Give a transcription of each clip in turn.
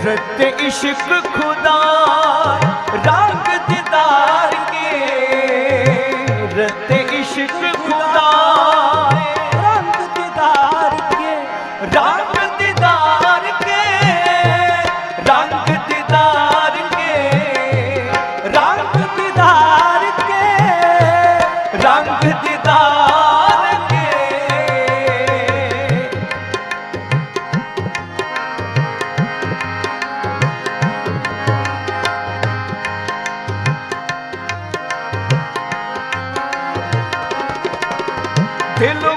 हजरत इश्क खुदा रंग Hello.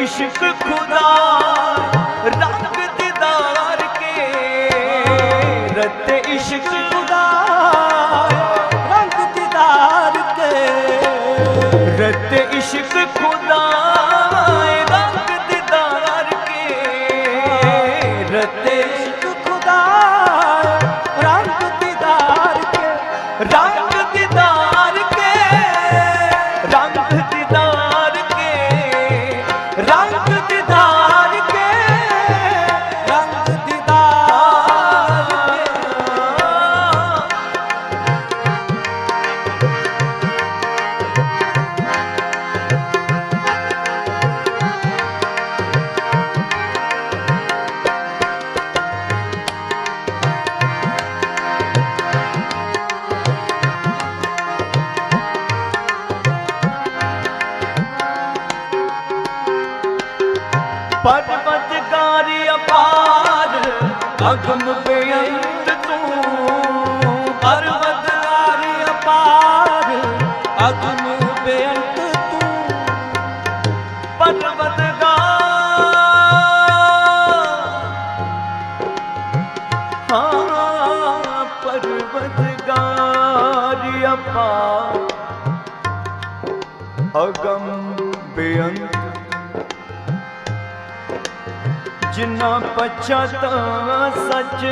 इश्क Welcome to ਜਿੰਨਾ ਜਿਨਾ ਤਾਂ ਸੱਚ।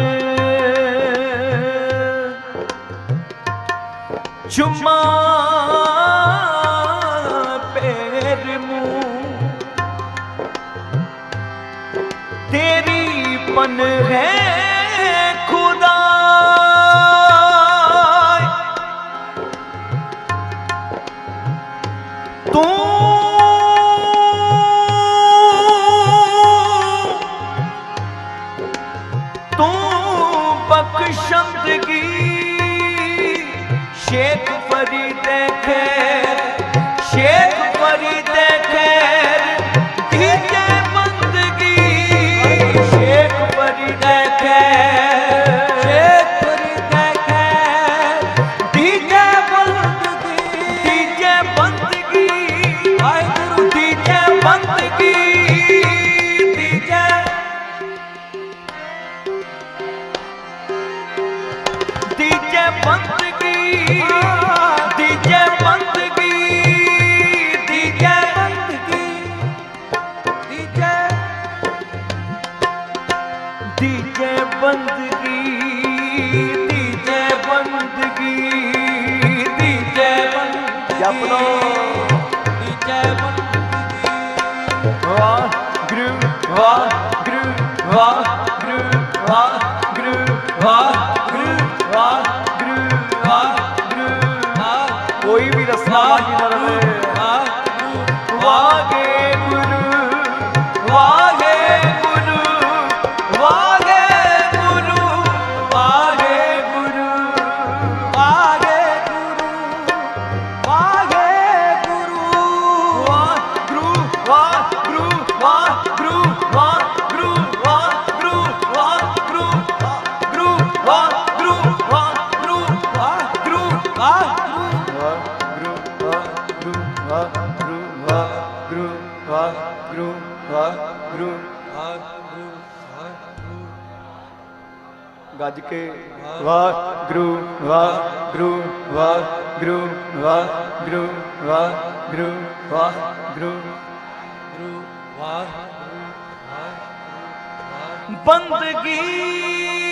ਚੁਮਾ ਪੈਰ ਤੇਰੀ ਪਨ ਹੈ ਤੀਜੇ ਬੰਦਗੀ ਤੀਜੇ ਬੰਦਗੀ। ਤੀਜੇ ਵਾਹ ਗੁਰੂ ਵਾਹ ਗੁਰੂ ਵਾਹ ਗੱਜ ਕੇ ਵਾਹ ਗੁਰੂ ਵਾਹ ਗੁਰੂ ਵਾਹ ਗੁਰੂ ਵਾਹ ਗੁਰੂ ਵਾਹ ਗੁਰੂ ਵਾਹ ਗੁਰੂ ਗੁਰੂ ਵਾਹ ਬੰਦਗੀ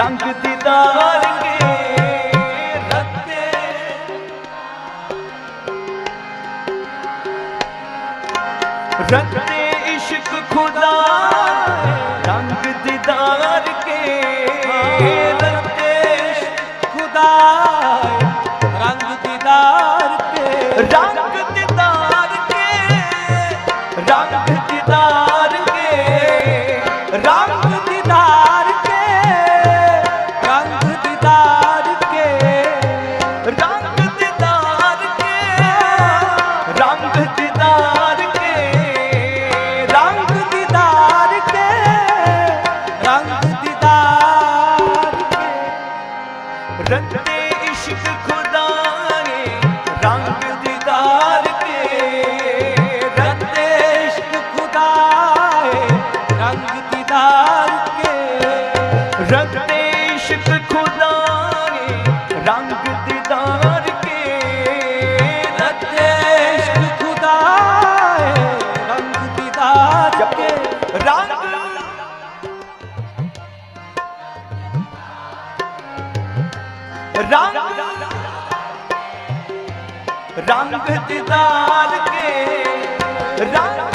ਰੰਗ ਦੀਦਾਰ ਰੰਗ ਰੰਗ ਦਿਦਾਰ ਕੇ ਰੰਗ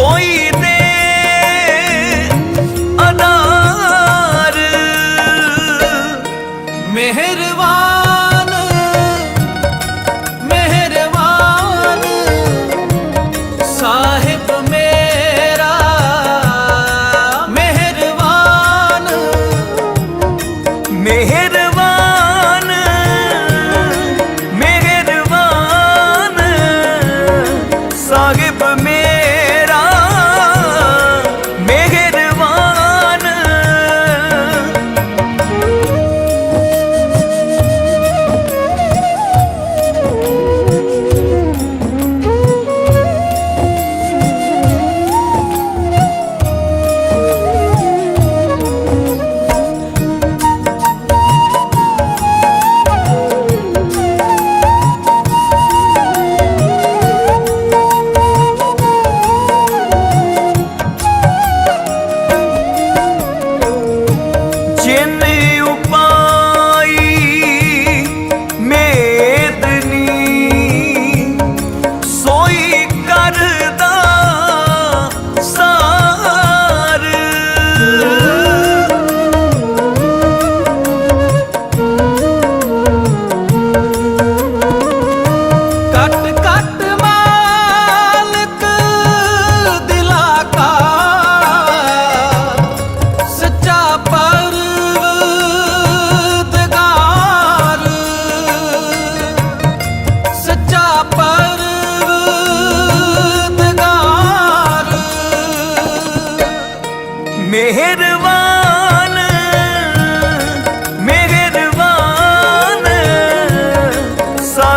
所以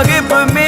give me